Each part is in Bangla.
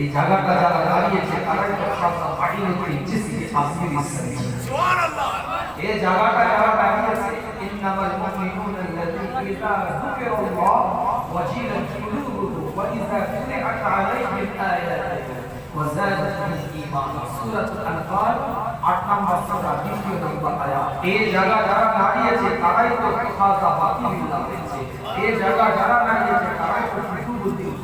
এই জায়গাটা যারা দাঁড়িয়েছে তারাই তো সব বাড়ির উপর ইজ্জিসকে আসির সুবহানাল্লাহ এই জায়গাটা যারা দাঁড়িয়েছে ইন্নামাল মুমিনুনা আল্লাযীনা ইযা যুকিরাল্লাহ ওয়াজিলাত কুলুবুহুম ওয়া ইযা তুলিআত আলাইহিম আয়াতুহু ওয়াজাদাতুহুম ঈমানা সূরাতুল আনফাল 8 নম্বর সূরা 3 নম্বর আয়াত এই জায়গা যারা দাঁড়িয়েছে তারাই তো খাজা বাকি হয়েছে এই জায়গা যারা দাঁড়িয়েছে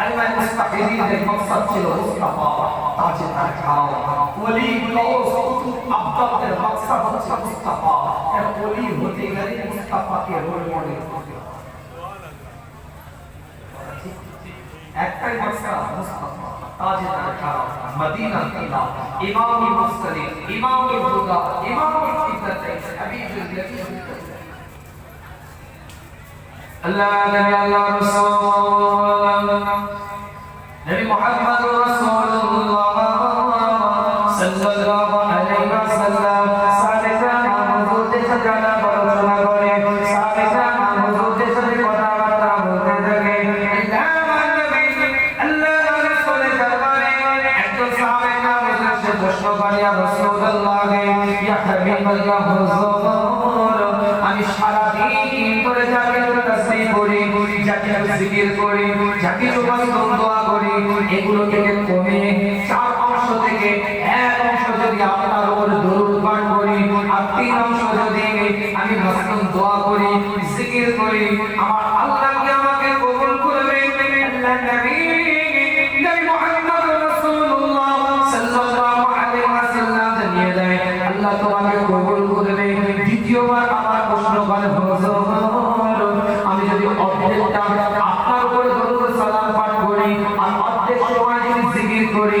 আইমান মুস্তাফিদিনদের মাকসাদ ছিল মুস্তাফা তাজে তার খাও ওলি গৌস কুতুব মাকসাদ হচ্ছে মুস্তাফা এর ওলি হতে গেলে মুস্তাফাকে রোল মডেল একটাই মাকসাদ মুস্তাফা তাজে তার খাও মদিনা কিলা ইমাম মুসলিম ইমাম হুদা ইমাম আল্লাহ নবী দিন যাকে তাসবিহ করি যাকে জিকির করি যাকে সুবহান দোয়া করি, এগুলো থেকে কমে চার অংশ থেকে এক অংশ যদি আপনার উপর দরুদ পাঠ করি, আর তিন অংশ যদি আমি মাসলুম দোয়া করি, জিকির করি, আমার আল্লাহ কি আমাকে কবুল করবে? আল্লাহ নবী নবী মুহাম্মদ রাসূলুল্লাহ সাল্লাল্লাহু আলাইহি ওয়াসাল্লাম জানিয়ে দেয়, আল্লাহ তোমাকে কবুল করবে, দ্বিতীয়বার আমার প্রশ্ন করে হুজুর আমি যদি অর্ধেকটা আপনার উপরে দরুদ সালাম পাঠ করি আর অর্ধেক সময় যদি জিকির করি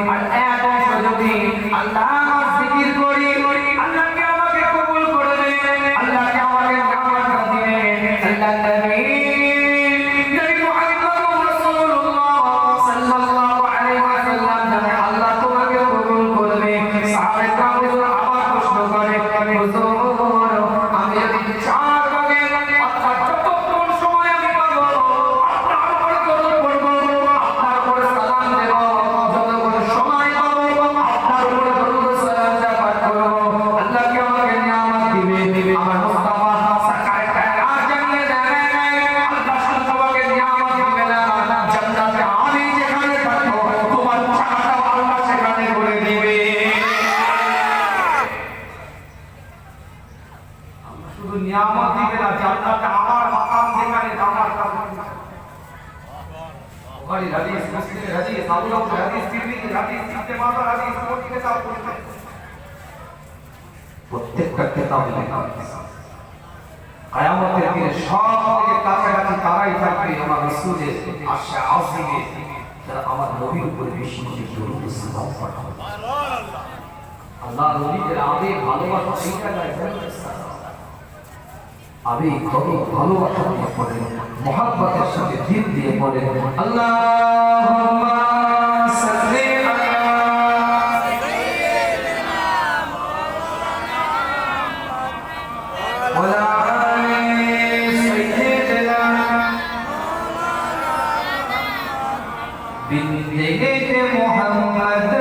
Cristo. নিয়ামত দিবে না জান্নাতে আমার মাকাম যেখানে আমার বুখারী হাদিস মুসলিম হাদিস, আবু দাউদ হাদিস তিরমিজি হাদিস, ইবনে মাজাহ হাদিস কোটি কিতাব পড়তে প্রত্যেকটা কিতাব লেখা কায়ামতের দিনে সব থেকে কাছাকাছি তারাই থাকবে আমার রাসূলের আশা আযিমে, যারা আমার নবীর উপরে বেশি বেশি সালাম পাঠাবে। আল্লাহ নবীদের আগে ভালোবাসা শিখা যায় আমি কবি ভালোবাসা দিয়ে পড়ে মহাব্বতের সাথে জিত দিয়ে পড়ে। আল্লাহ बिंदे मोहम्मद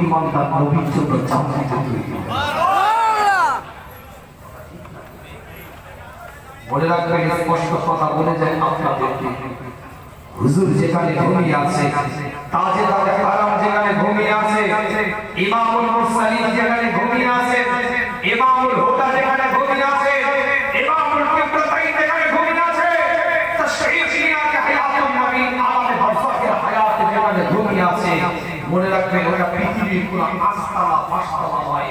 আশি কোটি ইমানদার নবীর জন্য চামড়িতে তৈরি মনে রাখবেন স্পষ্ট কথা বলে যায় আপনাদেরকে। হুজুর যেখানে ঘুমিয়ে আছে তাজে তাজে হারাম যেখানে ঘুমিয়ে আছে, ইমামুল মুরসালিন যেখানে ঘুমিয়ে আছে ইমামুল হুদা যেখানে ঘুমিয়ে আছে ইমামুল কিবলাতাইন যেখানে ঘুমিয়ে আছে তাশরীফিয়া কে হায়াতুন নবী আমাদের বরসাকের হায়াত যেখানে ঘুমিয়ে আছে মনে রাখবেন ওটা পৃথিবীর কোনো আস্তালা পাঁচতলা নয়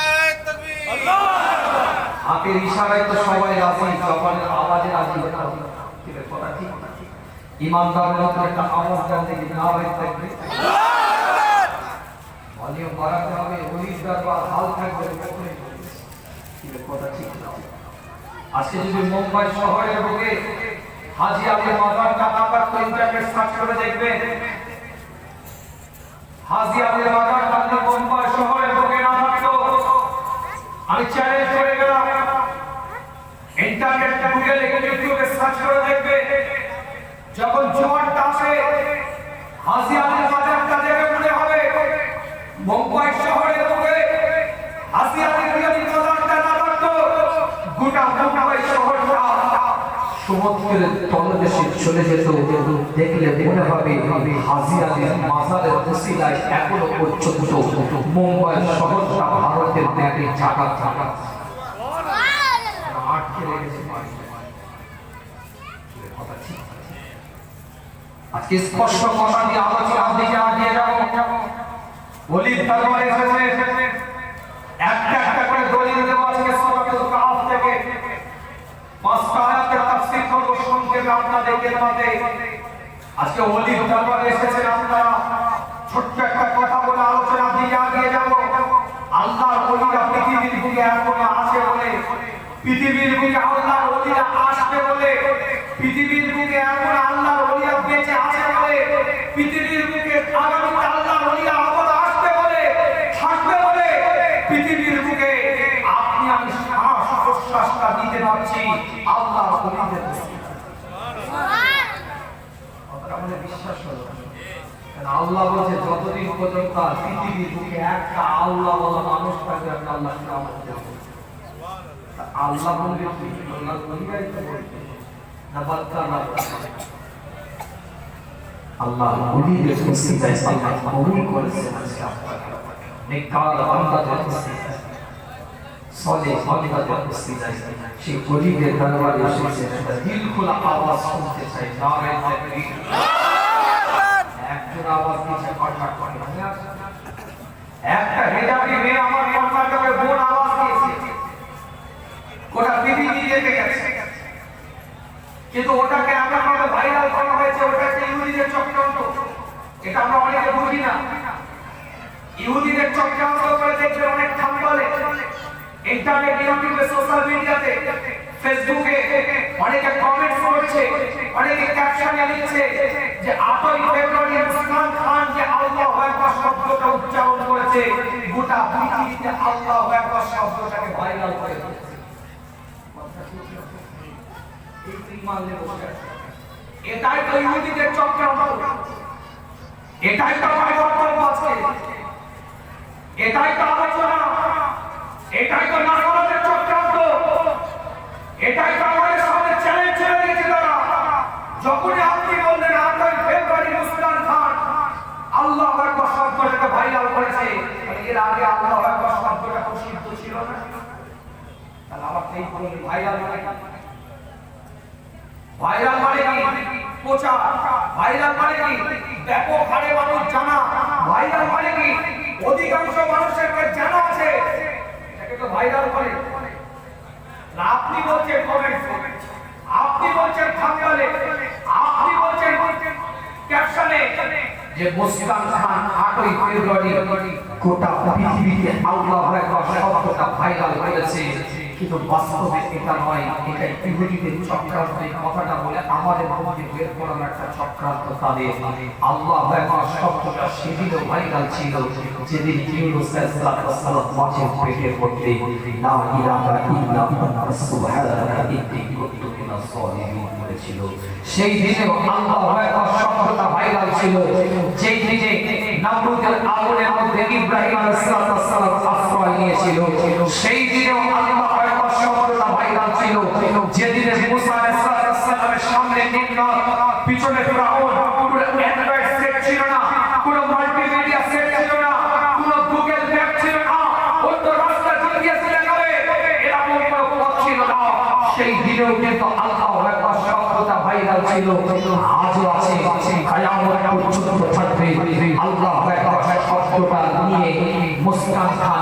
হাতের ইশারায় তো সবাই রাজি, জবানের আওয়াজে রাজি কথা ঠিক না। ইমানদারের মতো একটা আওয়াজ দেন দেখি না ভাই থাকবে। ভলিউম বাড়াতে হবে, ওলির দরবার হাল থাকবে কথা ঠিক আজকে যদি মুম্বাই শহরের বুকে হাজি আলী মাজারটা না পারতো ইন্টারনেট সার্চ করে দেখবে হাজি আলী মাজারটা যদি মুম্বাই শহরের বুকে না থাকতো আমি চ্যালেঞ্জ করে গেলাম ইন্টারনেট গুগলে ইউটিউবে সার্চ চলে যেত। দেখলে মনে হবে হাজি আলীর মাজারের ওসিলায় এখনও পর্যন্ত মুম্বাই শহরটা ভারতের ম্যাপে চাকা চাকা আটকে রেখেছে বাড়িতে। কথা ঠিক। আজকে স্পষ্ট কথা দিয়ে আলোচনা দিকে আগিয়ে যাব? বলির দরবারে এসেছে। একটা একটা করে দলিল দেবো আজকে সূরাতুল কাহফ থেকে। পাঁচটা আয়াতের তাফসীর করব, সংক্ষেপে আপনাদেরকে মাঝে আজকে ওলির দরবারে এসেছেন আপনারা ছোট্ট একটা কথা বলে আলোচনা দিয়ে আগিয়ে যাব। আল্লাহর ওলিরা পৃথিবীর বুকে এখনও আছে বলে, পৃথিবীর বুকে আল্লাহর ওলিরা আসবে বলে, পৃথিবীর বুকে এখন আল্লাহর ওলিরা বেঁচে আছে বলে পৃথিবীর বুকে আগামীতে আল্লাহর ওলিরা আবার আসবে বলে থাকবে বলে পৃথিবীর বুকে আপনি আমি শ্বাস প্রশ্বাসটা দিতে পারছি আল্লাহ ওলিদের কথাটা আমাদের বিশ্বাস হলো কারণ আল্লাহ বলছে যতদিন পর্যন্ত গরিবের দরবারে একটা দিল খোলা আওয়াজ শুনতে চাই একজন আওয়াজ দিয়েছে কন্ট্রাক্ট করে মনে আছে? একটা হেজাবি মেয়ে আমার কন্ট্রাক্টরে বোন আওয়াজ দিয়েছে গোটা পৃথিবী দেখে গেছে কিন্তু ওটাকে এমন ভাবে ভাইরাল করা হয়েছে ওটা একটা ইহুদিদের চক্রান্ত, এটা আমরা অনেকে বুঝি না। ইহুদিদের চক্রান্ত করে দেখবে অনেক থাম্বলে ইন্টারনেট ইউটিউবে সোশ্যাল মিডিয়াতে ফেসবুকে অনেকে কমেন্ট করছে, অনেকে ক্যাপশনে লিখছে যে আটই ফেব্রুয়ারি মুসলমান খান যে আল্লাহু আকবার শব্দটা উচ্চারণ করেছে, গোটা পৃথিবীতে আল্লাহু আকবার শব্দটাকে ভাইরাল করে দিয়েছে এই ইমানে বসে আছে। এটাই তো ইহুদিদের চক্রান্ত এটাই তো আমার বক্তব্য এটাই তো আলোচনা। এটাই তো নাগরিকের চক্রান্ত এটাই তো আমাদের সামনে চ্যালেঞ্জ ছেড়ে দিয়েছে তারা। যখনই আপনি বললেন, আটই ফেব্রুয়ারি মুসলান খান আল্লাহ আকবর শব্দটাকে ভাইরাল করেছে। এর আগে আল্লাহ আকবর শব্দটা প্রসিদ্ধ ছিল না। তাহলে আবার সেই ভাইরাল মানে? ভাইরাল মানে কি? প্রচার। ভাইরাল মানে কি? ব্যাপক হারে মানুষ জানা। ভাইরাল মানে কি? অধিকাংশ মানুষের কাছে জানা আছে। এটাকে তো ভাইরাল না আপনি বলছেন কমেন্ট আপনি বলছেন থাম্বনেলে আপনি বলছেন ক্যাপশনে যে মুসকান খান আটই ফেব্রুয়ারি গোটা পৃথিবীতে আল্লাহ একবার শব্দটা ভাইরাল করেছে। কিন্তু বাস্তবে এটা নয়, এটা চক্রান্ত এই কথাটা বলে আমাদের মধ্যে বের করার একটা চক্রান্ত তাদের। আল্লাহ একবার শব্দটা সেদিনও ভাইরাল ছিল, যেদিন মাছের মিনাস সালিমিন বলেছিল। সেই দিনে আল্লাহ ভাইরাল ছিল, যেই দিনে আশ্রয় নিয়েছিল, সেই আল্লাহ একবার ছিল। যেদিনে মুসা আলাইহিস সামনে নিম্ন পিছনে ফিরাউন, কোনো অ্যান্ড্রয়েড সেট ছিল না, কোনো মাল্টিমিডিয়া সেট ছিল না, কোনো গুগল ম্যাপ ছিল না অন্য রাস্তা জিপিএস লাগাবে এরকম কোনো পথ ছিল না। সেই দিনেও কিন্তু আল্লাহ একবার শব্দটা ভাইরাল ছিল। আজও আছে। কায়ামত পর্যন্ত থাকবে। আল্লাহ একবার শব্দটা নিয়ে মুসকান খান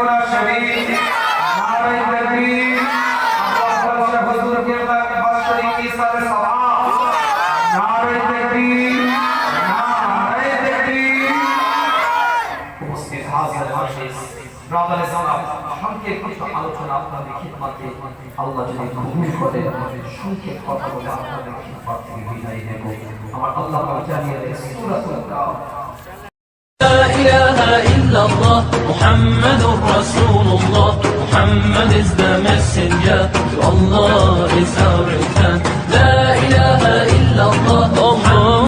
আলোচনা আপনাদের খিদমতে আল্লাহ যদি কবুল করেন সংক্ষেপ কথা বলে আপনাদের খিদমত থেকে বিদায় নেব আমার আল্লাহ পাক জানিয়ে দেন সূরাতুল calf لا إله إلا الله محمد رسول الله Muhammad is the messenger to Allah is our return